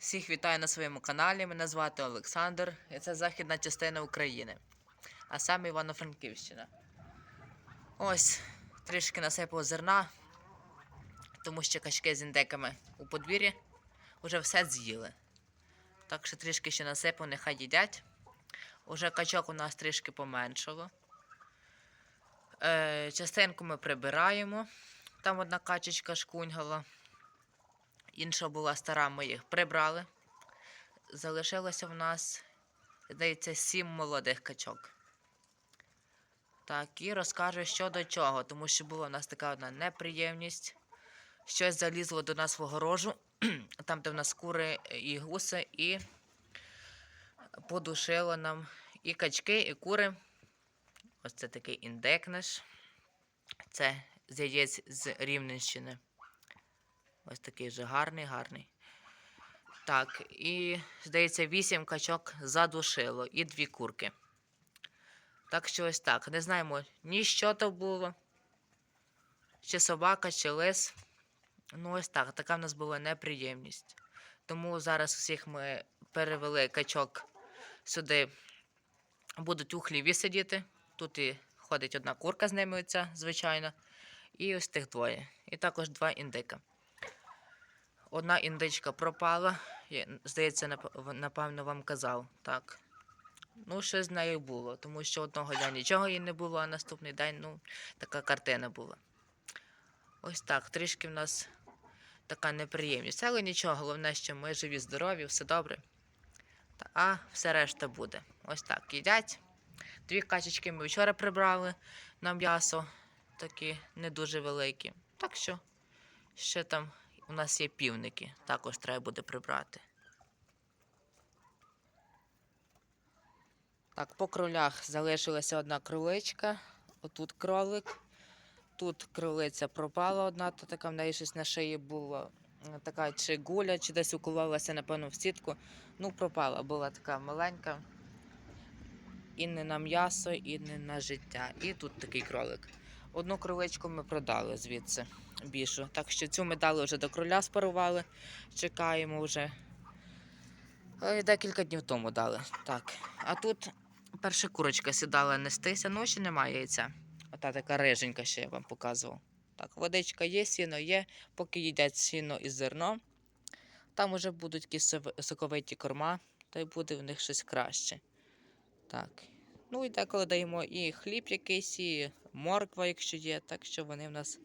Всіх вітаю на своєму каналі. Мене звати Олександр, і це західна частина України, а саме Івано-Франківщина. Ось трішки насипав зерна, тому що качки з індеками у подвір'ї вже все з'їли. Так що трішки ще насипав, нехай їдять. Уже качок у нас трішки поменшало. Е, частинку ми прибираємо. Там одна качечка шкуньгала. Інша була стара, ми їх прибрали. Залишилося в нас, здається, сім молодих качок. Так, і розкажу, що до чого, тому що була в нас така одна неприємність. Щось залізло до нас в огорожу, там, де в нас кури і гуси, і подушило нам і качки, і кури. Ось це такий індекнеш. Це з яєць з Рівненщини. Ось такий вже гарний, гарний. Так, і, здається, вісім качок задушило і дві курки. Так що ось так. Не знаємо ні що то було, чи собака, чи лис. Ну, ось так. Така в нас була неприємність. Тому зараз всіх ми перевели качок сюди. Будуть у хліві сидіти. Тут і ходить одна курка з ними, оця, звичайно. І ось тих двоє. І також два індика. Одна індичка пропала. Здається, напевно, вам казав. Так. Ну, що з нею було, тому що одного дня нічого їй не було, а наступний день, ну, така картина була. Ось так, трішки в нас така неприємність. Але нічого, головне, що ми живі, здорові, все добре. А все решта буде. Ось так. Їдять. Дві качечки ми вчора прибрали на м'ясо, такі не дуже великі. Так що ще там у нас є півники, також треба буде прибрати. Так, по кролях залишилася одна кроличка. Отут кролик. Тут кролиця пропала одна, то така в неї щось на шиї було. Така чи гуля, чи десь укололася, напевно, в сітку. Ну, пропала, була така маленька. І не на м'ясо, і не на життя. І тут такий кролик. Одну кроличку ми продали звідси більшу. Так що цю ми дали вже до кроля спарували. Чекаємо вже. Е, Декілька днів тому дали. Так. А тут перша курочка сідала нестися, ну ще немає яйця. Ота така риженька, що я вам показував. Так, водичка є, сіно є, поки їдять сіно і зерно. Там вже будуть якісь соковиті корма, то й буде в них щось краще. Так. Ну і деколи даємо і хліб якийсь, і морква, якщо є, так що вони в нас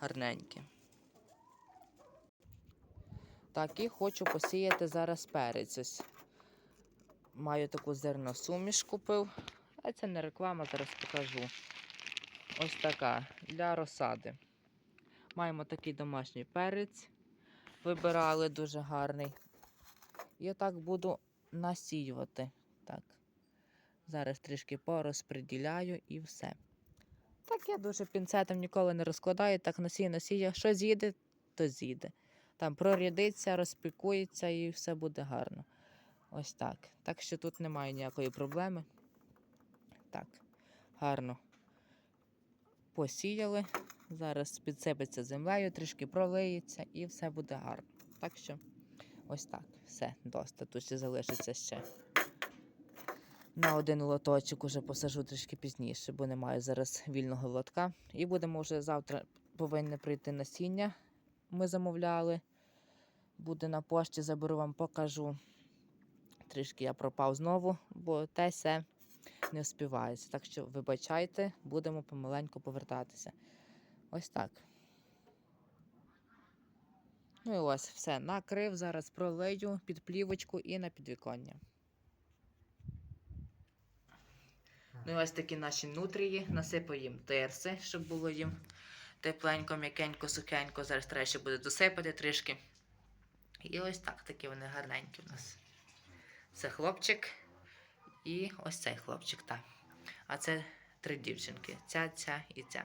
гарненькі. Так, і хочу посіяти зараз перець. Ось. Маю таку зерносуміш купив. А це не реклама, зараз покажу. Ось така для розсади. Маємо такий домашній перець. Вибирали дуже гарний. І отак буду насіювати. Так. Зараз трішки порозпреділяю і все. Так я дуже пінцетом ніколи не розкладаю, так насію, насію. Що з'їде, то з'їде. Там прорядиться, розпікується і все буде гарно. Ось так. Так що тут немає ніякої проблеми. Так, гарно посіяли. Зараз підсипеться землею, трішки пролиється і все буде гарно. Так що ось так. Все, доста. Тут ще залишиться ще. На один лоточок уже посажу трішки пізніше, бо немає зараз вільного лотка. І будемо вже завтра повинні прийти насіння. Ми замовляли. Буде на пошті, заберу вам, покажу. Трішки я пропав знову, бо те все не вспівається. Так що вибачайте, будемо помаленьку повертатися. Ось так. Ну і ось все. Накрив, зараз пролию під плівочку і на підвіконня. Ну і ось такі наші нутрії. Насипаю їм терси, щоб було їм тепленько, м'якенько, сухенько. Зараз треба ще буде досипати трішки. І ось так, такі вони гарненькі у нас. Це хлопчик і ось цей хлопчик, так. А це три дівчинки. Ця, ця і ця.